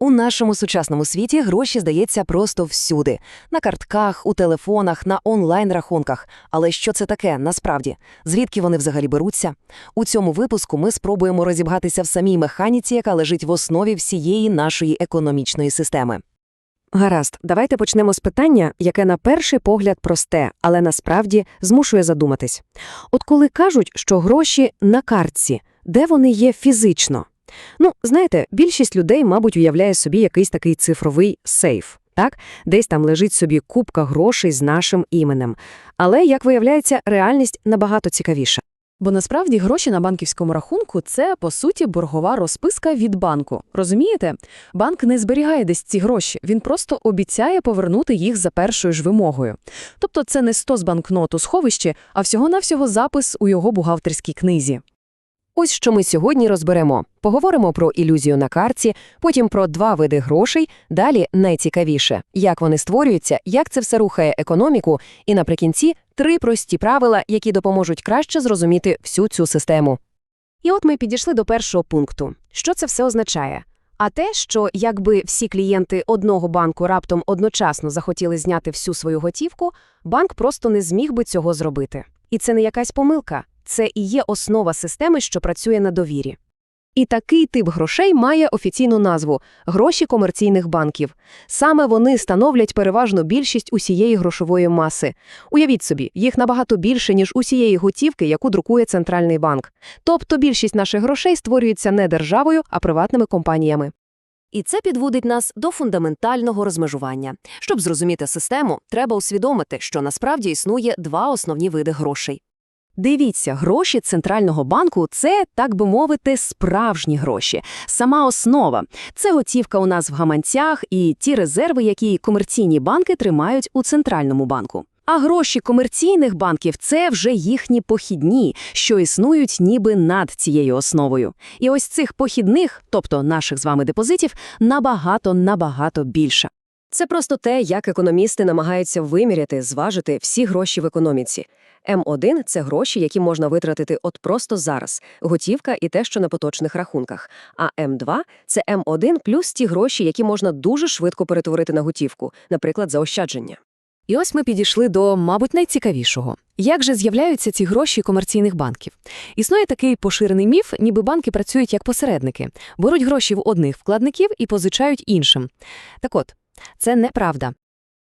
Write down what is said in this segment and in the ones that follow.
У нашому сучасному світі гроші, здається, просто всюди: на картках, у телефонах, на онлайн-рахунках. Але що це таке насправді? Звідки вони взагалі беруться? У цьому випуску ми спробуємо розібратися в самій механіці, яка лежить в основі всієї нашої економічної системи. Гаразд, давайте почнемо з питання, яке на перший погляд просте, але насправді змушує задуматись. От коли кажуть, що гроші на картці, де вони є фізично? Ну, знаєте, більшість людей, мабуть, уявляє собі якийсь такий цифровий сейф. Так, десь там лежить собі купка грошей з нашим іменем. Але, як виявляється, реальність набагато цікавіша. Бо насправді гроші на банківському рахунку це, по суті, боргова розписка від банку. Розумієте? Банк не зберігає десь ці гроші, він просто обіцяє повернути їх за першою ж вимогою. Тобто це не 100 з банкнот у сховищі, а всього-навсього запис у його бухгалтерській книзі. Ось що ми сьогодні розберемо. Поговоримо про ілюзію на картці, потім про два види грошей, далі найцікавіше, як вони створюються, як це все рухає економіку, і наприкінці три прості правила, які допоможуть краще зрозуміти всю цю систему. І от ми підійшли до першого пункту. Що це все означає? А те, що якби всі клієнти одного банку раптом одночасно захотіли зняти всю свою готівку, банк просто не зміг би цього зробити. І це не якась помилка, це і є основа системи, що працює на довірі. І такий тип грошей має офіційну назву гроші комерційних банків. Саме вони становлять переважно більшість усієї грошової маси. Уявіть собі, їх набагато більше, ніж усієї готівки, яку друкує центральний банк. Тобто більшість наших грошей створюється не державою, а приватними компаніями. І це підводить нас до фундаментального розмежування. Щоб зрозуміти систему, треба усвідомити, що насправді існує два основні види грошей. Дивіться, гроші центрального банку це, так би мовити, справжні гроші. Сама основа це готівка у нас в гаманцях і ті резерви, які комерційні банки тримають у центральному банку. А гроші комерційних банків це вже їхні похідні, що існують ніби над цією основою. І ось цих похідних, тобто наших з вами депозитів, набагато набагато більше. Це просто те, як економісти намагаються виміряти, зважити всі гроші в економіці. М1 – це гроші, які можна витратити от просто зараз, готівка і те, що на поточних рахунках. А М2 – це М1 плюс ті гроші, які можна дуже швидко перетворити на готівку, наприклад, заощадження. І ось ми підійшли до, мабуть, найцікавішого. Як же з'являються ці гроші комерційних банків? Існує такий поширений міф, ніби банки працюють як посередники, беруть гроші в одних вкладників і позичають іншим. Так от, це неправда.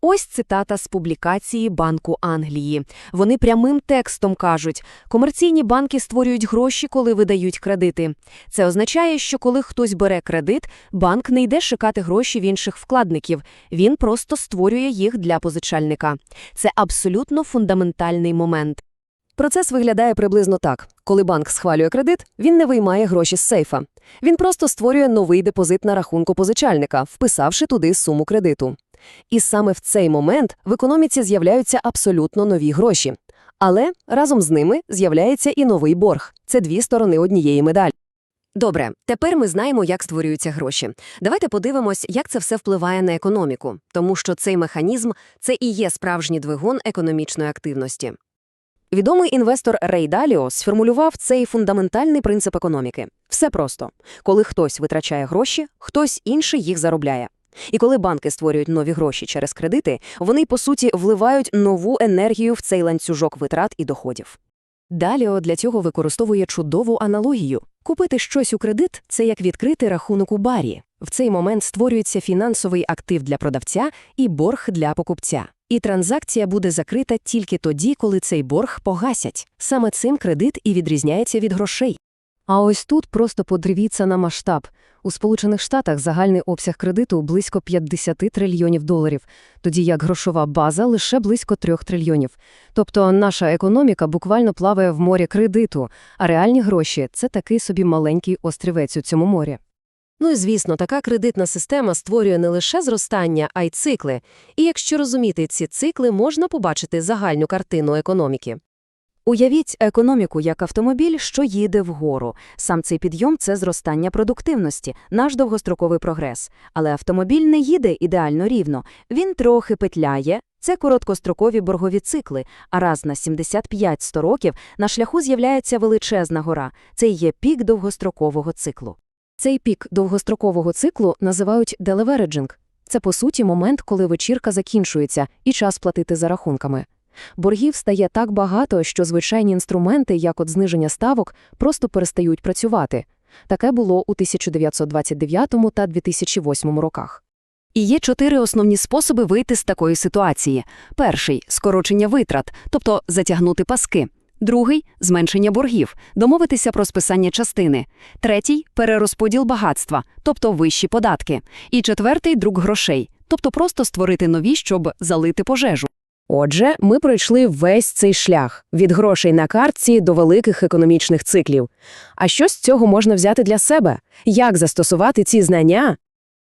Ось цитата з публікації Банку Англії. Вони прямим текстом кажуть, комерційні банки створюють гроші, коли видають кредити. Це означає, що коли хтось бере кредит, банк не йде шукати гроші в інших вкладників, він просто створює їх для позичальника. Це абсолютно фундаментальний момент. Процес виглядає приблизно так. Коли банк схвалює кредит, він не виймає гроші з сейфа. Він просто створює новий депозит на рахунку позичальника, вписавши туди суму кредиту. І саме в цей момент в економіці з'являються абсолютно нові гроші. Але разом з ними з'являється і новий борг. Це дві сторони однієї медалі. Добре, тепер ми знаємо, як створюються гроші. Давайте подивимось, як це все впливає на економіку, тому що цей механізм це і є справжній двигун економічної активності. Відомий інвестор Рей Даліо сформулював цей фундаментальний принцип економіки. Все просто. Коли хтось витрачає гроші, хтось інший їх заробляє. І коли банки створюють нові гроші через кредити, вони, по суті, вливають нову енергію в цей ланцюжок витрат і доходів. Даліо для цього використовує чудову аналогію. Купити щось у кредит – це як відкрити рахунок у барі. В цей момент створюється фінансовий актив для продавця і борг для покупця. І транзакція буде закрита тільки тоді, коли цей борг погасять. Саме цим кредит і відрізняється від грошей. А ось тут просто подивіться на масштаб. У Сполучених Штатах загальний обсяг кредиту близько 50 трильйонів доларів, тоді як грошова база лише близько 3 трильйонів. Тобто наша економіка буквально плаває в морі кредиту, а реальні гроші – це такий собі маленький острівець у цьому морі. Ну і звісно, така кредитна система створює не лише зростання, а й цикли. І якщо розуміти ці цикли, можна побачити загальну картину економіки. Уявіть економіку як автомобіль, що їде вгору. Сам цей підйом це зростання продуктивності, наш довгостроковий прогрес. Але автомобіль не їде ідеально рівно. Він трохи петляє. Це короткострокові боргові цикли, а раз на 75-100 років на шляху з'являється величезна гора. Це є пік довгострокового циклу. Цей пік довгострокового циклу називають делевереджинг. Це, по суті, момент, коли вечірка закінчується і час платити за рахунками. Боргів стає так багато, що звичайні інструменти, як от зниження ставок, просто перестають працювати. Таке було у 1929 та 2008 роках. І є чотири основні способи вийти з такої ситуації. Перший – скорочення витрат, тобто затягнути паски. Другий – зменшення боргів, домовитися про списання частини. Третій – перерозподіл багатства, тобто вищі податки. І четвертий – друк грошей, тобто просто створити нові, щоб залити пожежу. Отже, ми пройшли весь цей шлях – від грошей на картці до великих економічних циклів. А що з цього можна взяти для себе? Як застосувати ці знання?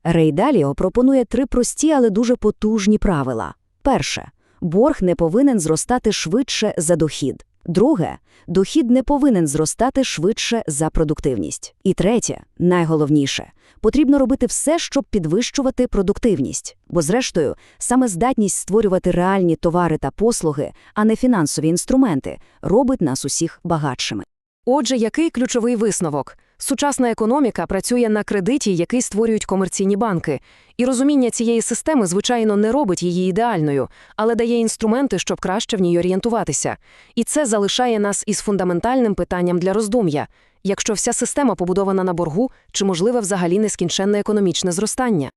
Рей Даліо пропонує три прості, але дуже потужні правила. Перше. Борг не повинен зростати швидше за дохід. Друге. Дохід не повинен зростати швидше за продуктивність. І третє, найголовніше, потрібно робити все, щоб підвищувати продуктивність. Бо, зрештою, саме здатність створювати реальні товари та послуги, а не фінансові інструменти, робить нас усіх багатшими. Отже, який ключовий висновок? Сучасна економіка працює на кредиті, який створюють комерційні банки. І розуміння цієї системи, звичайно, не робить її ідеальною, але дає інструменти, щоб краще в ній орієнтуватися. І це залишає нас із фундаментальним питанням для роздум'я. Якщо вся система побудована на боргу, чи можливе взагалі нескінченне економічне зростання?